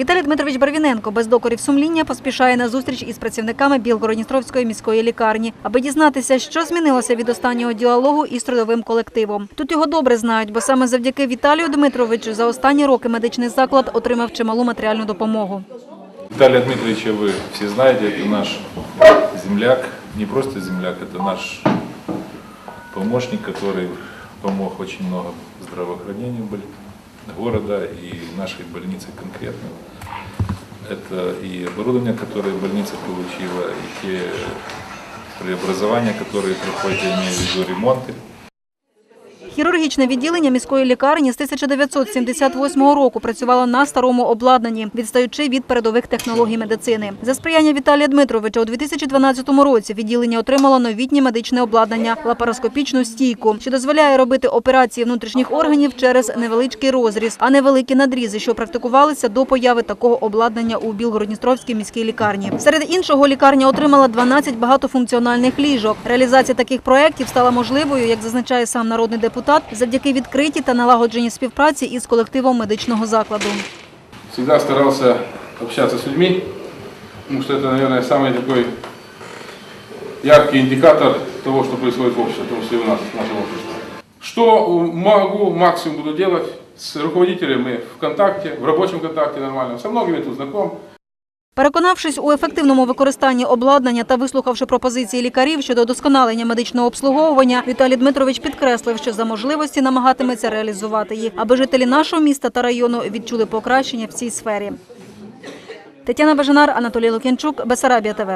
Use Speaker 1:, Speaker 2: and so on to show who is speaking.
Speaker 1: Віталій Дмитрович Барвіненко без докорів сумління поспішає на зустріч із працівниками Білгородністровської міської лікарні, аби дізнатися, що змінилося від останнього діалогу із трудовим колективом. Тут його добре знають, бо саме завдяки Віталію Дмитровичу за останні роки медичний заклад отримав чималу матеріальну допомогу.
Speaker 2: Виталия Дмитриевича вы все знаете, это наш земляк, не просто земляк, это наш помощник, который помог очень много здравоохранению боль- Города и нашей больницы конкретно. Это и оборудование, которое больница получила, и те преобразования, которые проходят, я имею в виду ремонты.
Speaker 1: Хірургічне відділення міської лікарні з 1978 року працювало на старому обладнанні, відстаючи від передових технологій медицини. За сприяння Віталія Дмитровича у 2012 році відділення отримало новітнє медичне обладнання лапароскопічну стійку, що дозволяє робити операції внутрішніх органів через невеличкий розріз, а не великі надрізи, що практикувалися до появи такого обладнання у Білгородністровській міській лікарні. Серед іншого лікарня отримала 12 багатофункціональних ліжок. Реалізація таких проєктів стала можливою, як зазначає сам народний депутат, завдяки відкритій та налагодженій співпраці із колективом медичного закладу.
Speaker 3: всегда старался общаться с людьми, что это, наверное, самый такой яркий индикатор того, что происходит в обществе, в том числе у нас, в нашем обществе. Что могу, максимум буду делать с руководителями в контакте, в рабочем контакте нормальном, со многими тут знаком.
Speaker 1: Переконавшись у ефективному використанні обладнання та вислухавши пропозиції лікарів щодо досконалення медичного обслуговування, Віталій Дмитрович підкреслив, що за можливості намагатиметься реалізувати їх, аби жителі нашого міста та району відчули покращення в цій сфері. Тетяна Бажанар, Анатолій Лук'янчук, Бесарабія ТВ.